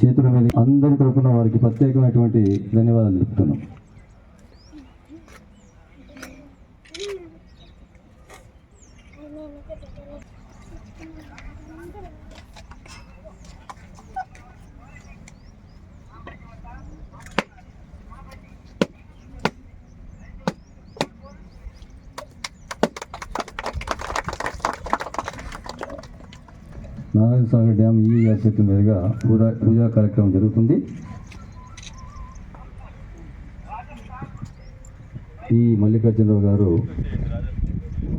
చేతుల మీద అందరి తరఫున వారికి ప్రత్యేకమైనటువంటి ధన్యవాదాలు చెప్తున్నాం. నారాయణ సాగర్ డ్యామ్ ఈ గారి మీదుగా పూజా పూజా కార్యక్రమం జరుగుతుంది. ఈ మల్లికార్జునరావు గారు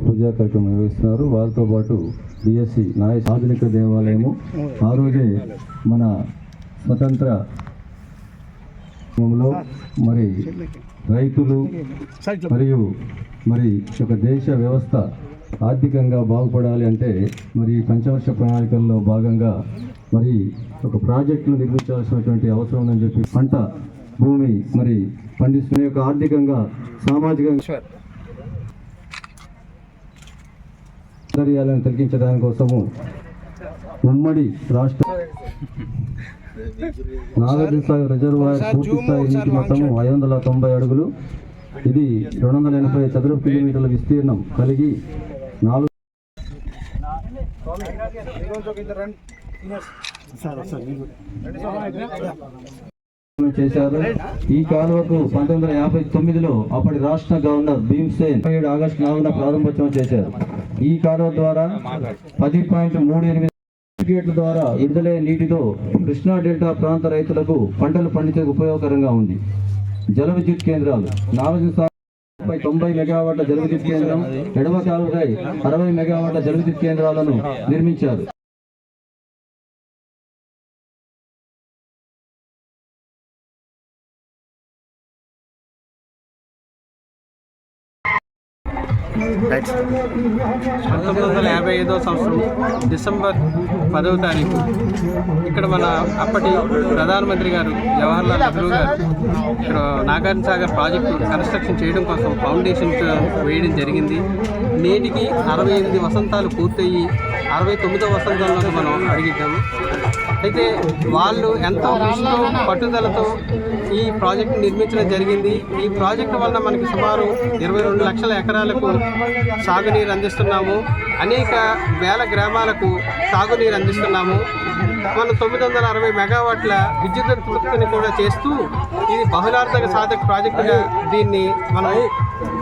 పూజా కార్యక్రమం నిర్వహిస్తున్నారు. వారితో పాటు డిఎస్సి నాయ ఆధునిక దేవాలయము. ఆ రోజే మన స్వతంత్ర మరి రైతులు మరియు మరి ఒక దేశ వ్యవస్థ ఆర్థికంగా బాగుపడాలి అంటే మరి పంచవర్ష ప్రణాళికల్లో భాగంగా మరి ఒక ప్రాజెక్టును నిర్మించాల్సినటువంటి అవసరం ఉందని చెప్పి పంట భూమి మరి పండిస్తున్న యొక్క ఆర్థికంగా సామాజికంగా సౌకర్యాలను తగ్గించడానికి కోసము ఉమ్మడి రాష్ట్ర నాగార్జున సాగర్ రిజర్వాయర్ పూర్తి స్థాయి నీటి మొత్తము ఐదు వందల తొంభై అడుగులు. ఇది రెండు వందల ఎనభై చదరపు కిలోమీటర్ల విస్తీర్ణం కలిగి నాలుగు. చేశారు. ఈ కాలువకు పంతొమ్మిది వందల యాభై తొమ్మిదిలో అప్పటి రాష్ట్ర గవర్నర్ భీమ్సేన్ ఏడు ఆగస్టు నాలుగున ప్రారంభోత్సవం చేశారు. ఈ కాలువ ద్వారా పది పాయింట్ మూడు ఎనిమిది గేట్ల ద్వారా విడుదలయ్యే నీటితో కృష్ణా డెల్టా ప్రాంత రైతులకు పంటలు పండించేందుకు ఉపయోగకరంగా ఉంది. జల విద్యుత్ కేంద్రాలు నాలుగు ముప్పై తొంభై మెగావాట్ల జలవిద్యుత్ కేంద్రం ఎడమ కాలువపై అరవై మెగావాట్ల జలవిద్యుత్ కేంద్రాలను నిర్మించారు. పంతొమ్మిది వందల యాభై ఐదో సంవత్సరం డిసెంబర్ పదవ తారీఖు. ఇక్కడ మన అప్పటి ప్రధానమంత్రి గారు జవహర్లాల్ నెహ్రూ గారు ఇక్కడ నాగార్జున సాగర్ ప్రాజెక్టు కన్స్ట్రక్షన్ చేయడం కోసం ఫౌండేషన్ వేయడం జరిగింది. నేటికి అరవై ఎనిమిది వసంతాలు పూర్తయ్యి అరవై తొమ్మిదో వసంతంలో మనం అడిగిద్దాము అయితే వాళ్ళు ఎంతో కృషితో పట్టుదలతో ఈ ప్రాజెక్ట్ నిర్మించడం జరిగింది. ఈ ప్రాజెక్టు వలన మనకి సుమారు ఇరవై రెండు లక్షల ఎకరాలకు సాగునీరు అందిస్తున్నాము. అనేక వేల గ్రామాలకు సాగునీరు అందిస్తున్నాము. మనం తొమ్మిది వందల అరవై మెగావాట్ల విద్యుత్ ఉత్పత్తిని కూడా చేస్తూ ఇది బహుళార్థక సాధక ప్రాజెక్టుగా దీన్ని మనం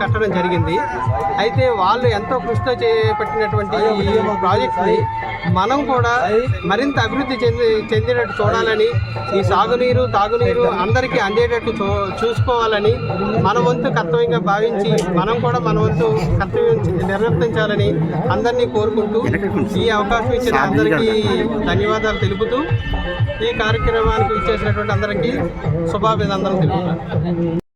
కట్టడం జరిగింది. అయితే వాళ్ళు ఎంతో కృషితో చేపట్టినటువంటి ఈ ప్రాజెక్ట్ని మనం కూడా మరింత అభివృద్ధి చెంది చెందినట్టు చూడాలని ఈ సాగునీరు తాగునీరు అందరికీ అందేటట్టు చూ చూసుకోవాలని మన వంతు కర్తవ్యంగా భావించి మనం కూడా మన వంతు కర్తవ్యం నిర్వర్తించాలని అందరినీ కోరుకుంటూ ఈ అవకాశం ఇచ్చిన అందరికీ ధన్యవాదాలు తెలుపుతూ ఈ కార్యక్రమానికి ఇచ్చేసినటువంటి అందరికీ శుభాభినందనలు తెలుపుతాను